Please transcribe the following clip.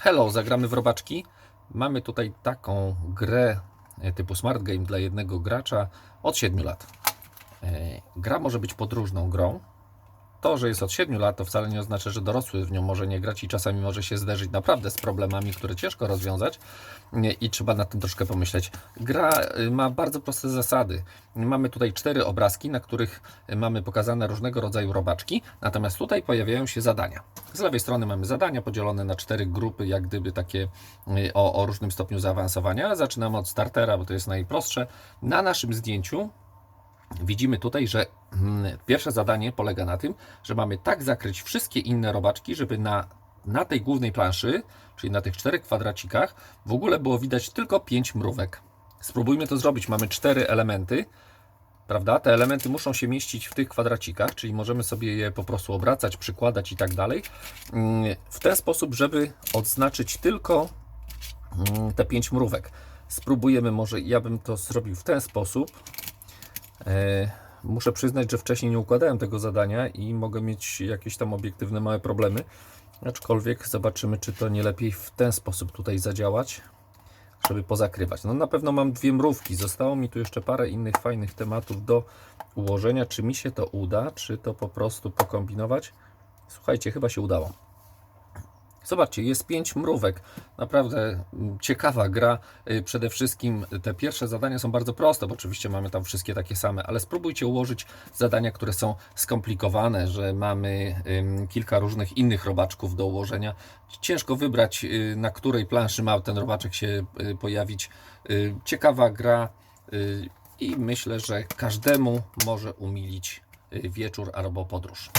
Hello, zagramy w robaczki. Mamy tutaj taką grę e, typu Smart Game dla jednego gracza od 7 lat. E, Gra może być podróżną grą. To, że jest od 7 lat, to wcale nie oznacza, że dorosły w nią może nie grać i czasami może się zderzyć naprawdę z problemami, które ciężko rozwiązać i trzeba nad tym troszkę pomyśleć. Gra y, ma bardzo proste zasady. Mamy tutaj cztery obrazki, na których y, mamy pokazane różnego rodzaju robaczki, natomiast tutaj pojawiają się zadania. Z lewej strony mamy zadania podzielone na cztery grupy, jak gdyby takie y, o, o różnym stopniu zaawansowania. Zaczynamy od startera, bo to jest najprostsze. Na naszym zdjęciu widzimy tutaj, że mm, pierwsze zadanie polega na tym, że mamy tak zakryć wszystkie inne robaczki, żeby na, na tej głównej planszy, czyli na tych czterech kwadracikach, w ogóle było widać tylko pięć mrówek. Spróbujmy to zrobić. Mamy cztery elementy, prawda? Te elementy muszą się mieścić w tych kwadracikach, czyli możemy sobie je po prostu obracać, przykładać i tak dalej. Mm, W ten sposób, żeby odznaczyć tylko mm, te pięć mrówek. Spróbujemy może, ja bym to zrobił w ten sposób. E, Muszę przyznać, że wcześniej nie układałem tego zadania i mogę mieć jakieś tam obiektywne małe problemy. Aczkolwiek zobaczymy, czy to nie lepiej w ten sposób tutaj zadziałać, żeby pozakrywać. No na pewno mam dwie mrówki. Zostało mi tu jeszcze parę innych fajnych tematów do ułożenia. Czy mi się to uda, czy to po prostu pokombinować? Słuchajcie, chyba się udało. Zobaczcie, jest pięć mrówek. Naprawdę mm, ciekawa gra. Y, Przede wszystkim te pierwsze zadania są bardzo proste, bo oczywiście mamy tam wszystkie takie same, ale spróbujcie ułożyć zadania, które są skomplikowane, że mamy kilka różnych innych robaczków do ułożenia. Ciężko wybrać, y, na której planszy ma ten robaczek się y, pojawić. Ciekawa gra i myślę, że każdemu może umilić wieczór albo podróż.